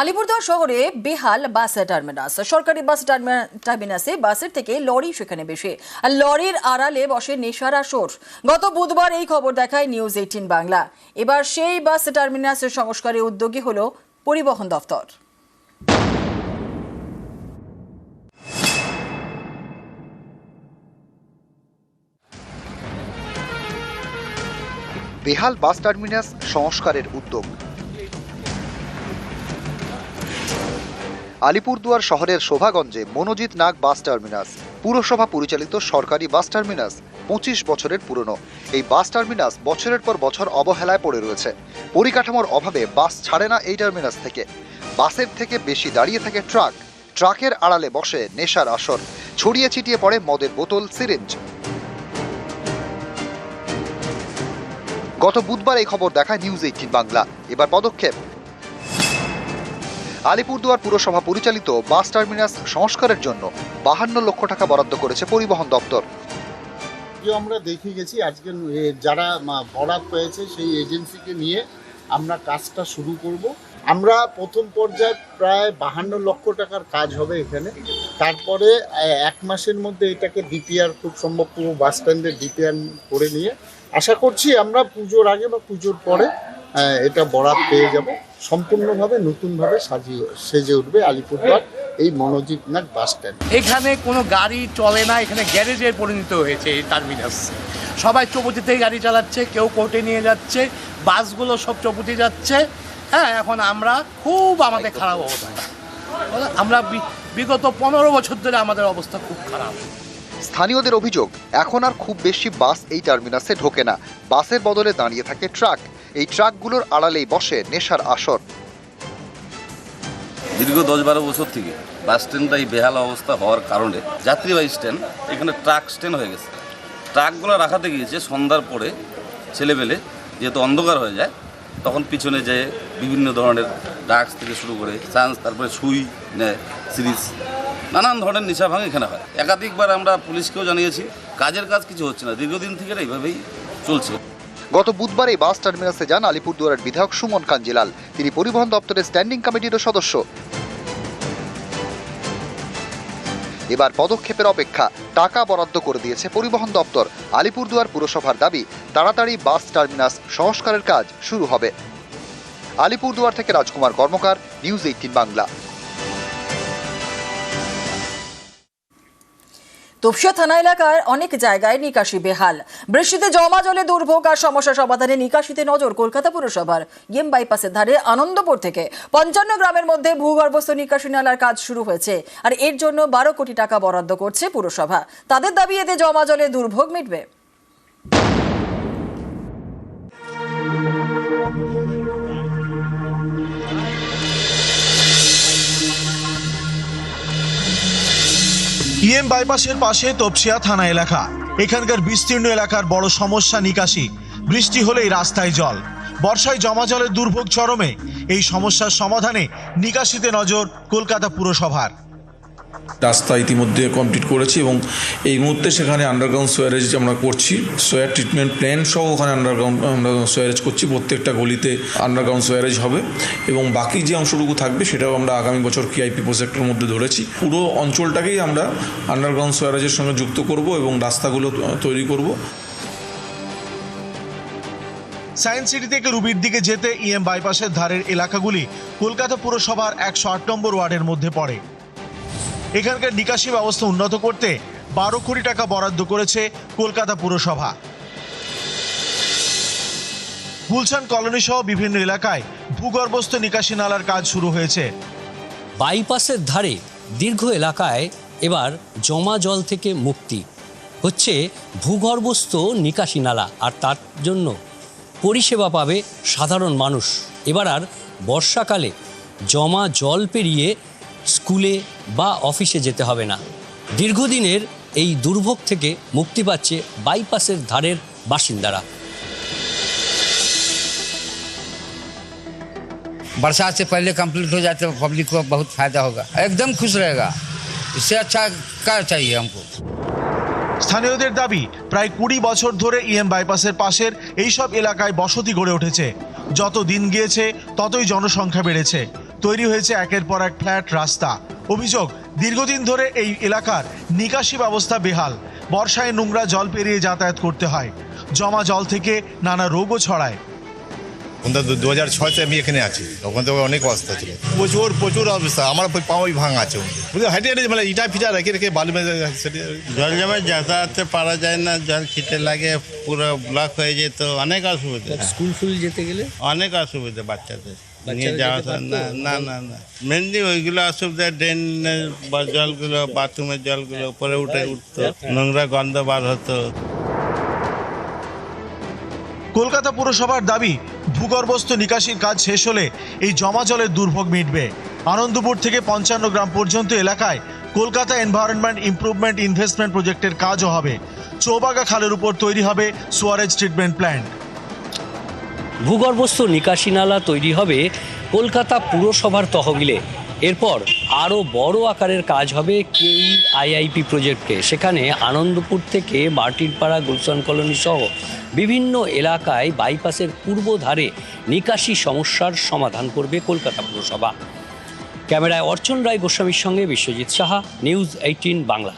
আলিপুরদুয়ার শহরে বেহাল bus terminus. সরকারি বাস টার্মিনাসে বাসের থেকে লরি সেখানে বেশি আর লরির আড়ালে বসে নেশার আসর। গত বুধবার এই খবর দেখায় নিউজ এইটিন বাংলা। এবার সেই বাস টার্মিনাসের সংস্কারে উদ্যোগী হল পরিবহন দফতর। বেহাল বাস টার্মিনাস সংস্কারের উদ্যোগ। আলিপুরদুয়ার শহরের শোভাগঞ্জে মনোজিৎ নাগ বাস টার্মিনাস, পুরসভা পরিচালিত সরকারি বাস টার্মিনাস পঁচিশ বছরের পুরনো। এই বাস টার্মিনাস বছরের পর বছর অবহেলায় পড়ে রয়েছে। পরিকাঠামোর অভাবে বাস ছাড়ে না এই টার্মিনাস থেকে। বাসের থেকে বেশি দাঁড়িয়ে থাকে ট্রাক। ট্রাকের আড়ালে বসে নেশার আসর। ছড়িয়ে ছিটিয়ে পড়ে মদের বোতল, সিরিঞ্জ। গত বুধবার এই খবর দেখায় নিউজ এইটিন বাংলা। এবার পদক্ষেপ। আলিপুরদুয়ার পুরসভা পরিচালিত বাস টার্মিনাস সংস্কারের জন্য বাহান্ন লক্ষ টাকা বরাদ্দ করেছে পরিবহন দপ্তর। আমরা দেখে গেছি আজকে যারা বরাদ পেয়েছে সেই এজেন্সিকে নিয়ে আমরা কাজটা শুরু করব। আমরা প্রথম পর্যায়ে প্রায় বাহান্ন লক্ষ টাকার কাজ হবে এখানে। তারপরে এক মাসের মধ্যে এটাকে ডিপিআর, খুব সম্ভব পুরো বাস স্ট্যান্ডের ডিপিআর করে নিয়ে। আশা করছি আমরা পুজোর আগে বা পুজোর পরে এটা বরাদ পেয়ে যাব। সম্পূর্ণভাবে নতুনভাবে সাজিয়ে সেজে উঠবে আলিপুরদুয়ার এই মনোজিৎ নাগ বাস স্ট্যান্ড এখানে কোনো গাড়ি চলে না এখানে গ্যারেজে পরিণত হয়েছে এই টার্মিনাস সবাই চৌপতিতেই গাড়ি চালাচ্ছে কেউ কোর্টে নিয়ে যাচ্ছে বাসগুলো সব চৌপতি যাচ্ছে। হ্যাঁ এখন আমরা খুব আমাদের খারাপ অবস্থা। আমরা বি- বিগত পনেরো বছর ধরে আমাদের অবস্থা খুব খারাপ। স্থানীয়দের অভিযোগ এখন আর খুব বেশি বাস এই টার্মিনাসে ঢোকে না। বাসের বদলে দাঁড়িয়ে থাকে ট্রাক। এই ট্রাকগুলোর আড়ালেই বসে নেশার আসর। দীর্ঘ দশ বারো বছর থেকে বাস স্ট্যান্ডটা এই বেহাল অবস্থা হওয়ার কারণে যাত্রীবাহী স্ট্যান্ড এখানে ট্রাক স্ট্যান্ড হয়ে গেছে। ট্রাকগুলো রাখাতে গিয়েছে সন্ধ্যার পরে ছেলেবেলে যেহেতু অন্ধকার হয়ে যায়, তখন পিছনে যেয়ে বিভিন্ন ধরনের ড্রাগস থেকে শুরু করে চান্স তারপরে সুই নেয় সিরিজ, নানান ধরনের নেশা ভাঙ এখানে হয়। একাধিকবার আমরা পুলিশকেও জানিয়েছি, কাজের কাজ কিছু হচ্ছে না। দীর্ঘদিন থেকে এইভাবেই চলছে। গত বুধবার এই বাস টার্মিনাসে যান আলিপুরদুয়ারের বিধায়ক সুমন কাঞ্জিলাল। তিনি পরিবহন দপ্তরের স্ট্যান্ডিং কমিটিরও সদস্য। এবার পদক্ষেপের অপেক্ষা। টাকা বরাদ্দ করে দিয়েছে পরিবহন দপ্তর। আলিপুরদুয়ার পুরসভার দাবি, তাড়াতাড়ি বাস টার্মিনাস সংস্কারের কাজ শুরু হবে। আলিপুরদুয়ার থেকে রাজকুমার কর্মকার, নিউজ এইটিন বাংলা। তপসিয়া থানা এলাকার অনেক জায়গায় নিকাশি বেহাল। বৃষ্টিতে জমা জলে দুর্ভোগ আর সমস্যা সমাধানে নিকাশিতে নজর কলকাতা পুরসভার। গেম বাইপাসের ধারে আনন্দপুর থেকে পঞ্চান্ন গ্রামের মধ্যে ভূগর্ভস্থ নিকাশি নালার কাজ শুরু হয়েছে আর এর জন্য বারো কোটি টাকা বরাদ্দ করছে পুরসভা। তাদের দাবি, এতে জমা জলে দুর্ভোগ মিটবে। ইএম বাইপাসের পাশে তপসিয়া থানা এলাকা। এখানকার বিস্তীর্ণ এলাকার বড় সমস্যা নিকাশি। বৃষ্টি হলেই রাস্তায় জল। বর্ষায় জমা জলের দুর্ভোগ চরমে। এই সমস্যার সমাধানে নিকাশিতে নজর কলকাতা পুরসভার। রাস্তা ইতিমধ্যে কমপ্লিট করেছি এবং এই মুহূর্তে সেখানে আন্ডারগ্রাউন্ড সোয়ারেজ আমরা করছি। সোয়ার ট্রিটমেন্ট প্ল্যান সহ ওখানে আন্ডারগ্রাউন্ড আমরা সোয়ারেজ করছি। প্রত্যেকটা গলিতে আন্ডারগ্রাউন্ড সোয়ারেজ হবে এবং বাকি যে অংশটুকু থাকবে সেটাও আমরা আগামী বছর কেআইপি প্রজেক্টের মধ্যে ধরেছি। পুরো অঞ্চলটাকেই আমরা আন্ডারগ্রাউন্ড সোয়ারেজের সঙ্গে যুক্ত করব এবং রাস্তাগুলো তৈরি করব। সায়েন্স সিটি থেকে রুবির দিকে যেতে ইএম বাইপাসের ধারের এলাকাগুলি কলকাতা পুরসভার একশো আট নম্বর ওয়ার্ডের মধ্যে পড়ে। এখানকার নিকাশি ব্যবস্থা উন্নত করতে বারো কোটি টাকা বরাদ্দ করেছে কলকাতা পুরসভা। গুলশান কলোনি সহ বিভিন্ন এলাকায় ভূগর্ভস্থ নিকাশি নালার কাজ শুরু হয়েছে। বাইপাসের ধারে দীর্ঘ এলাকায় এবার জমা জল থেকে মুক্তি। হচ্ছে ভূগর্ভস্থ নিকাশি নালা, আর তার জন্য পরিষেবা পাবে সাধারণ মানুষ। এবার আর বর্ষাকালে জমা জল পেরিয়ে স্কুলে বা অফিসে যেতে হবে না দীর্ঘদিনের এই দুর্ভোগ থেকে মুক্তি পাচ্ছে বাইপাসের ধারের বাসিন্দারা बरसात से पहले कंप्लीट हो जाए तो पब्लिक को बहुत फायदा होगा एकदम खुश रहेगा इससे अच्छा क्या चाहिए हमको স্থানীয়দের দাবি প্রায় কুড়ি বছর ধরে ইএম বাইপাসের পাশের এইসব এলাকায় বসতি গড়ে উঠেছে যত দিন গিয়েছে ততই জনসংখ্যা বেড়েছে তৈরি হয়েছে একের পর এক ফ্ল্যাট রাস্তা। অভিযোগ দীর্ঘদিন ধরে এই এলাকার নিকাশি ব্যবস্থা বেহাল। বর্ষায় নোংরা জল পেরিয়ে যাতায়াত করতে হয়। জমা জল থেকে নানা রোগও ছড়ায়। দু হাজার আমি এখানে আছি। ওখান থেকে অনেক অবস্থা ছিল। প্রচুর প্রচুর অবস্থা। আমার পাওয়াই ভাঙা আছে বুঝলি হাঁটে হাঁটে মানে ইটা ফিটা রেখে রেখে বালি মেরে জল জমে যাতায়াতে পারা যায় না জল ছিটে লাগে পুরো ব্লক হয়ে যেত। অনেক অসুবিধা। স্কুল ফুল যেতে গেলে? অনেক অসুবিধা বাচ্চাদের। নিয়ে যাওয়া আসা- না না না না। মেনলি ওইগুলো অসুবিধা ড্রেনের বা জলগুলো বাথরুমের জলগুলো উপরে উঠে উঠতো নোংরা গন্ধ বার হতো। কলকাতা পুরসভার দাবি ভূগর্ভস্থ নিকাশির কাজ শেষ হলে এই জমা জলের দুর্ভোগ মিটবে। আনন্দপুর থেকে পঞ্চান্ন গ্রাম পর্যন্ত এলাকায় কলকাতা এনভায়রনমেন্ট ইমপ্রুভমেন্ট ইনভেস্টমেন্ট প্রজেক্টের কাজও হবে। চৌবাগা খালের উপর তৈরি হবে সুয়ারেজ ট্রিটমেন্ট প্ল্যান্ট ভূগর্ভস্থ নিকাশি নালা তৈরি হবে কলকাতা পুরসভার তহবিলে। এরপর আরও বড় আকারের কাজ হবে কেই আইআইপি প্রজেক্টে সেখানে আনন্দপুর থেকে মার্টিনপাড়া, গুলশান কলোনি সহ বিভিন্ন এলাকায় বাইপাসের পূর্ব ধারে নিকাশি সমস্যার সমাধান করবে কলকাতা পুরসভা। ক্যামেরায় অর্চন রায় গোস্বামীর সঙ্গে বিশ্বজিৎ সাহা, নিউজ এইটিন বাংলা।